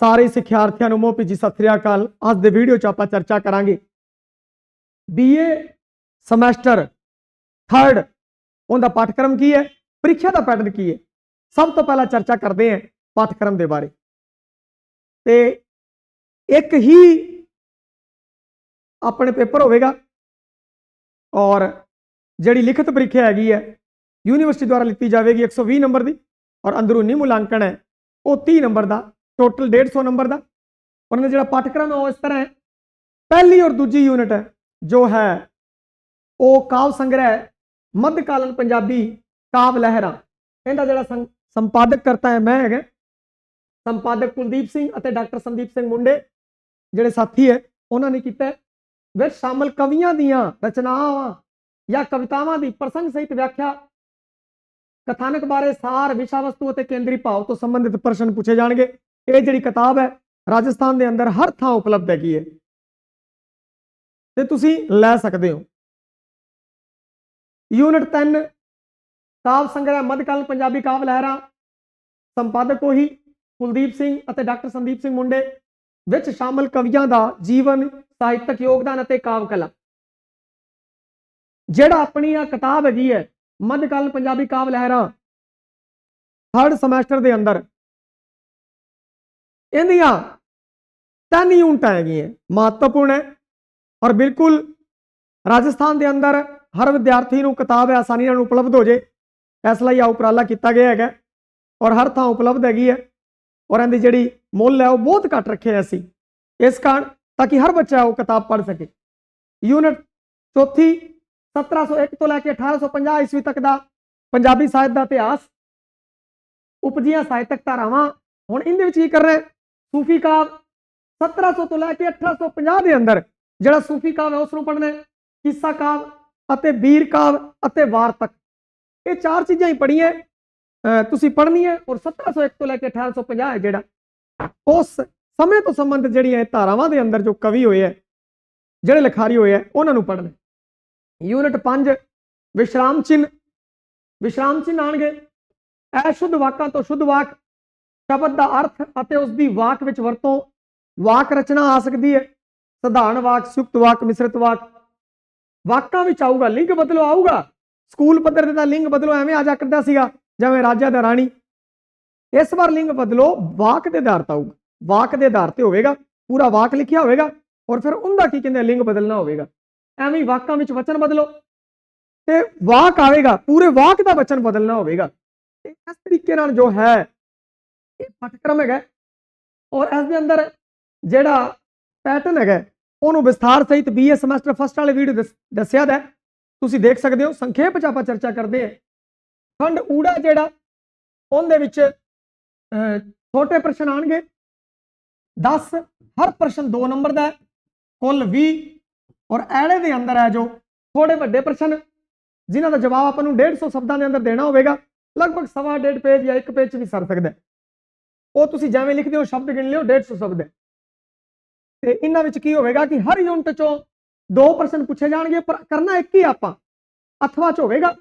ਸਾਰੇ ਸਿੱਖਿਆਰਥੀਆਂ ਨੂੰ ਮੋਹ ਜੀ ਸਤਿ ਸ੍ਰੀ ਅਕਾਲ। ਅੱਜ ਦੇ ਵੀਡੀਓ 'ਚ ਆਪਾਂ ਚਰਚਾ ਕਰਾਂਗੇ। ਬੀਏ ਸਮੈਸਟਰ 3rd ਉਹਦਾ ਪਾਠਕ੍ਰਮ ਕੀ ਹੈ? ਪ੍ਰੀਖਿਆ ਦਾ ਪੈਟਰਨ ਕੀ ਹੈ? ਸਭ ਤੋਂ ਪਹਿਲਾਂ ਚਰਚਾ ਕਰਦੇ ਹਾਂ ਪਾਠਕ੍ਰਮ ਦੇ ਬਾਰੇ। ਤੇ ਇੱਕ ਹੀ ਆਪਣੇ ਪੇਪਰ ਹੋਵੇਗਾ ਔਰ ਜਿਹੜੀ ਲਿਖਤ ਪ੍ਰੀਖਿਆ ਹੈਗੀ ਹੈ, ਯੂਨੀਵਰਸਿਟੀ ਦੁਆਰਾ ਲਿੱਤੀ ਜਾਵੇਗੀ 120 ਨੰਬਰ ਦੀ ਔਰ ਅੰਦਰੂਨੀ ਮੁਲਾਂਕਣ ਹੈ, ਉਹ 30 ਨੰਬਰ ਦਾ ਟੋਟਲ 150 ਨੰਬਰ ਦਾ। ਉਹਨਾਂ ਦਾ ਜਿਹੜਾ ਪਾਠਕ੍ਰਮ ਹੈ ਉਹ ਇਸ ਤਰ੍ਹਾਂ ਹੈ। ਪਹਿਲੀ ਔਰ ਦੂਜੀ ਯੂਨਿਟ ਜੋ ਹੈ, ਉਹ ਕਾਵ ਸੰਗ੍ਰਹਿ ਮੱਧਕਾਲੀਨ ਪੰਜਾਬੀ ਕਾਵ ਲਹਿਰਾ। ਇਹਦਾ ਜਿਹੜਾ ਸੰ- ਸੰਪਾਦਕ ਕਰਤਾ ਹੈ ਮੈਂ ਹੈਗਾ। ਸੰਪਾਦਕ ਕੁਲਦੀਪ ਸਿੰਘ ਅਤੇ ਡਾਕਟਰ ਸੰਦੀਪ ਸਿੰਘ ਮੁੰਡੇ, ਜਿਹੜੇ ਸਾਥੀ ਹੈ, ਉਹਨਾਂ ਨੇ ਕੀਤਾ ਵਿੱਚ ਸ਼ਾਮਲ ਕਵੀਆਂ ਦੀਆਂ ਰਚਨਾਵਾਂ ਜਾਂ ਕਵਿਤਾਵਾਂ ਦੀ ਪ੍ਰਸੰਗ ਸਹਿਤ ਵਿਆਖਿਆ। ਕਥਾਨਕ ਬਾਰੇ ਸਾਰ, ਵਿਸ਼ਾ ਵਸਤੂ ਅਤੇ ਕੇਂਦਰੀ ਭਾਵ ਤੋਂ ਸੰਬੰਧਿਤ ਪ੍ਰਸ਼ਨ ਪੁੱਛੇ ਜਾਣਗੇ। ਇਹ ਜਿਹੜੀ ਕਿਤਾਬ ਹੈ, ਰਾਜਸਥਾਨ ਦੇ ਅੰਦਰ ਹਰ ਥਾਂ ਉਪਲਬਧ ਹੈਗੀ ਹੈ। ਤੇ ਤੁਸੀਂ ਲੈ ਸਕਦੇ ਹੋ। ਯੂਨਿਟ 3 ਕਾਵ ਸੰਗ੍ਰਹਿ ਮੱਧਕਾਲ ਪੰਜਾਬੀ ਕਾਵ ਲਹਿਰਾਂ, ਸੰਪਾਦਕ ਉਹੀ ਕੁਲਦੀਪ ਸਿੰਘ ਅਤੇ ਡਾਕਟਰ ਸੰਦੀਪ ਸਿੰਘ ਮੁੰਡੇ, ਵਿੱਚ ਸ਼ਾਮਲ ਕਵੀਆਂ ਦਾ ਜੀਵਨ, ਸਾਹਿਤਕ ਯੋਗਦਾਨ ਅਤੇ ਕਾਵ ਕਲਾ। ਜਿਹੜਾ ਆਪਣੀ ਆ ਕਿਤਾਬ ਹੈਗੀ ਹੈ ਮੱਧਕਾਲ ਪੰਜਾਬੀ ਕਾਵ ਲਹਿਰਾਂ ਥਰਡ ਸਮੈਸਟਰ ਦੇ ਅੰਦਰ ਇਹਦੀਆਂ ਤਿੰਨ ਯੂਨਿਟਾਂ ਹੈਗੀਆਂ, ਮਹੱਤਵਪੂਰਨ ਹੈ। ਔਰ ਬਿਲਕੁਲ ਰਾਜਸਥਾਨ ਦੇ ਅੰਦਰ ਹਰ ਵਿਦਿਆਰਥੀ ਨੂੰ ਕਿਤਾਬ ਆਸਾਨੀ ਨਾਲ ਉਪਲਬਧ ਹੋ ਜੇ, ਇਸ ਲਈ ਆ ਉਪਰਾਲਾ ਕੀਤਾ ਗਿਆ ਹੈਗਾ। ਔਰ ਹਰ ਥਾਂ ਉਪਲਬਧ ਹੈਗੀ ਹੈ ਔਰ ਇਹਦੀ ਜਿਹੜੀ ਮੁੱਲ ਹੈ ਉਹ ਬਹੁਤ ਘੱਟ ਰੱਖਿਆ ਅਸੀਂ। ਇਸ ਕਾਰਨ ਤਾਂ ਕਿ ਹਰ ਬੱਚਾ ਉਹ ਕਿਤਾਬ ਪੜ੍ਹ ਸਕੇ। ਯੂਨਿਟ ਚੌਥੀ 1701 ਤੋਂ ਲੈ ਕੇ 1850 ਈਸਵੀ ਤੱਕ ਦਾ ਪੰਜਾਬੀ ਸਾਹਿਤ ਦਾ ਇਤਿਹਾਸ, ਉਪਜੀਆਂ ਸਾਹਿਤਕ ਧਾਰਾਵਾਂ, ਹੁਣ ਇਹਦੇ ਵਿੱਚ ਕੀ ਕਰ ਰਹੇ? ਸੂਫੀ ਕਾਵ 1700 ਤੋਂ ਲੈ ਕੇ 1850 ਦੇ ਅੰਦਰ ਜਿਹੜਾ ਸੂਫੀ ਕਾਵ ਹੈ ਉਸ ਨੂੰ ਪੜ੍ਹਨਾ ਹੈ, ਕਿੱਸਾ ਕਾਵ ਅਤੇ ਵੀਰ ਕਾਵ ਅਤੇ ਵਾਰਤਕ ਇਹ ਚਾਰ ਚੀਜ਼ਾਂ ਹੀ ਪੜ੍ਹੀਆਂ ਤੁਸੀਂ ਪੜ੍ਹਨੀ ਹੈ ਔਰ 1701 ਤੋਂ ਲੈ ਕੇ 1850 ਹੈ ਜਿਹੜਾ ਉਸ ਸਮੇਂ ਤੋਂ ਸੰਬੰਧਿਤ ਜਿਹੜੀਆਂ ਧਾਰਾਵਾਂ ਦੇ ਅੰਦਰ ਜੋ ਕਵੀ ਹੋਏ ਹੈ, ਜਿਹੜੇ ਲਿਖਾਰੀ ਹੋਏ ਹੈ, ਉਹਨਾਂ ਨੂੰ ਪੜ੍ਹਨਾ ਯੂਨਿਟ 5 ਵਿਸ਼ਰਾਮ ਚਿੰਨ ਵਿਸ਼ਰਾਮ ਚਿੰਨ ਆਣਗੇ ਇਹ ਸ਼ੁੱਧ ਵਾਕਾਂ ਤੋਂ ਸ਼ੁੱਧ ਵਾਕ ਸ਼ਬਦ ਦਾ ਅਰਥ ਅਤੇ ਉਸ ਦੀ ਵਾਕ ਵਿੱਚ ਵਰਤੋਂ, ਵਾਕ ਰਚਨਾ ਆ ਸਕਦੀ ਹੈ। ਸਧਾਰਨ ਵਾਕ, ਸੁਕਤ ਵਾਕ, ਮਿਸ਼ਰਤ ਵਾਕ। ਵਾਕਾਂ ਵਿੱਚ ਆਊਗਾ, ਲਿੰਗ ਬਦਲੋ ਆਊਗਾ। ਸਕੂਲ ਪੱਧਰ ਤੇ ਤਾਂ ਲਿੰਗ ਬਦਲੋ ਐਵੇਂ ਆ ਜਾ ਕਰਦਾ ਸੀਗਾ, ਜਿਵੇਂ ਰਾਜਾ ਦਾ ਰਾਣੀ। ਇਸ ਵਾਰ ਲਿੰਗ ਬਦਲੋ, ਵਾਕ ਦੇ ਆਧਾਰ ਤੇ ਆਊਗਾ। ਵਾਕ ਦੇ ਆਧਾਰ ਤੇ ਹੋਵੇਗਾ, ਪੂਰਾ ਵਾਕ ਲਿਖਿਆ ਹੋਵੇਗਾ, ਔਰ ਫਿਰ ਉਹਦਾ ਕੀ ਕਹਿੰਦੇ ਲਿੰਗ ਬਦਲਣਾ ਹੋਵੇਗਾ। ਐਵੇਂ ਹੀ ਵਾਕਾਂ ਵਿੱਚ ਵਚਨ ਬਦਲੋ। ਤੇ ਵਾਕ ਆਵੇਗਾ, ਪੂਰੇ ਵਾਕ ਦਾ ਵਚਨ ਬਦਲਣਾ ਹੋਵੇਗਾ। ਇਸ ਤਰੀਕੇ ਨਾਲ ਜੋ ਹੈ ਇਹ ਪਾਠਕ੍ਰਮ ਹੈਗਾ ਔਰ ਇਸ ਦੇ ਅੰਦਰ ਜਿਹੜਾ ਪੈਟਰਨ ਹੈਗਾ ਉਹਨੂੰ ਵਿਸਥਾਰ ਸਹਿਤ ਬੀਏ ਸਮੈਸਟਰ ਫਸਟ ਵਾਲੇ ਵੀਡੀਓ ਦੱਸਿਆ ਦਾ ਤੁਸੀਂ ਦੇਖ ਸਕਦੇ ਹੋ, ਸੰਖੇਪ ਚ ਆਪਾਂ ਚਰਚਾ ਕਰਦੇ ਹਾਂ। ਖੰਡ ਊੜਾ ਜਿਹੜਾ, ਉਹਦੇ ਵਿੱਚ ਛੋਟੇ ਪ੍ਰਸ਼ਨ ਆਣਗੇ 10 ਹਰ ਪ੍ਰਸ਼ਨ 2 ਨੰਬਰ ਦਾ ਕੁੱਲ 20 ਔਰ ਐੜੇ ਦੇ ਅੰਦਰ ਹੈ ਜੋ ਥੋੜੇ ਵੱਡੇ ਪ੍ਰਸ਼ਨ, ਜਿਨ੍ਹਾਂ ਦਾ ਜਵਾਬ ਆਪਾਂ ਨੂੰ 150 ਸ਼ਬਦਾਂ ਦੇ ਅੰਦਰ ਦੇਣਾ ਹੋਵੇਗਾ। ਲਗਭਗ ਸਵਾ ਡੇਢ ਪੇਜ ਜਾਂ ਇੱਕ ਪੇਜ ਚ ਵੀ ਸਰ ਸਕਦਾ ਉਹ ਤੁਸੀਂ ਜਿਵੇਂ ਲਿਖਦੇ ਹੋ, ਸ਼ਬਦ ਗਿਣ ਲਿਓ 150 ਸ਼ਬਦ ਹੈ। ਤੇ ਇਹਨਾਂ ਵਿੱਚ ਕੀ ਹੋਵੇਗਾ ਕਿ ਹਰ ਯੂਨਿਟ ਚੋਂ 2% ਪੁੱਛੇ ਜਾਣਗੇ, ਪਰ ਕਰਨਾ ਇੱਕ ਹੀ ਆਪਾਂ। ਅਥਵਾ ਚ ਹੋਵੇਗਾ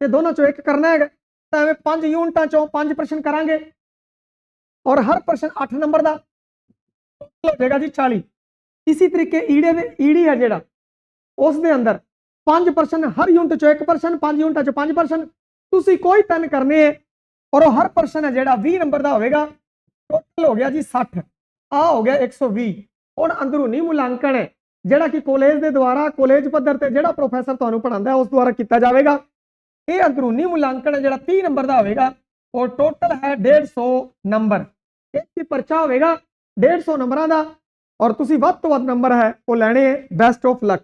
ਤੇ ਦੋਨਾਂ ਚੋਂ ਇੱਕ ਕਰਨਾ ਹੈਗਾ, ਤਾਂ ਐਵੇਂ ਪੰਜ ਯੂਨਿਟਾਂ ਚੋਂ ਪੰਜ ਪ੍ਰਸ਼ਨ ਕਰਾਂਗੇ। ਔਰ ਹਰ ਪ੍ਰਸ਼ਨ 8 ਨੰਬਰ ਦਾ ਹੋ ਜਾਏਗਾ ਜੀ 40 ਇਸੇ ਤਰੀਕੇ ਈੜੇ ਦੇ, ਈੜੀ ਹੈ ਜਿਹੜਾ, ਉਸ ਦੇ ਅੰਦਰ 5% ਹਰ ਯੂਨਿਟ ਚੋਂ 1% ਪੰਜ ਯੂਨਿਟਾਂ ਚੋਂ 5% ਤੁਸੀਂ ਕੋਈ ਤਿੰਨ ਕਰਨੇ ਹੈ ਔਰ ਉਹ ਹਰ ਪਰਸਨ ਹੈ ਜਿਹੜਾ 20 ਨੰਬਰ ਦਾ ਹੋਵੇਗਾ ਟੋਟਲ ਹੋ ਗਿਆ ਜੀ 60 ਆ ਹੋ ਗਿਆ 120 ਹੁਣ ਅੰਦਰੂਨੀ ਮੁਲਾਂਕਣ ਹੈ, ਜਿਹੜਾ ਕਿ ਕਾਲਜ ਦੇ ਦੁਆਰਾ ਕਾਲਜ ਪੱਧਰ ਤੇ ਜਿਹੜਾ ਪ੍ਰੋਫੈਸਰ ਤੁਹਾਨੂੰ ਪੜ੍ਹਾਉਂਦਾ ਹੈ, ਉਸ ਦੁਆਰਾ ਕੀਤਾ ਜਾਵੇਗਾ। ਇਹ ਅੰਦਰੂਨੀ ਮੁਲਾਂਕਣ ਹੈ, ਜਿਹੜਾ 30 ਨੰਬਰ ਦਾ ਹੋਵੇਗਾ, ਔਰ ਟੋਟਲ ਹੈ 150 ਨੰਬਰ ਇੱਕ ਕੀ ਪਰਚਾ ਹੋਵੇਗਾ 150 ਨੰਬਰਾਂ ਦਾ, ਔਰ ਤੁਸੀਂ ਵੱਧ ਤੋਂ ਵੱਧ ਨੰਬਰ ਹੈ, ਉਹ ਲੈਣੇ ਹੈ ਬੈਸਟ ਆਫ ਲੱਕ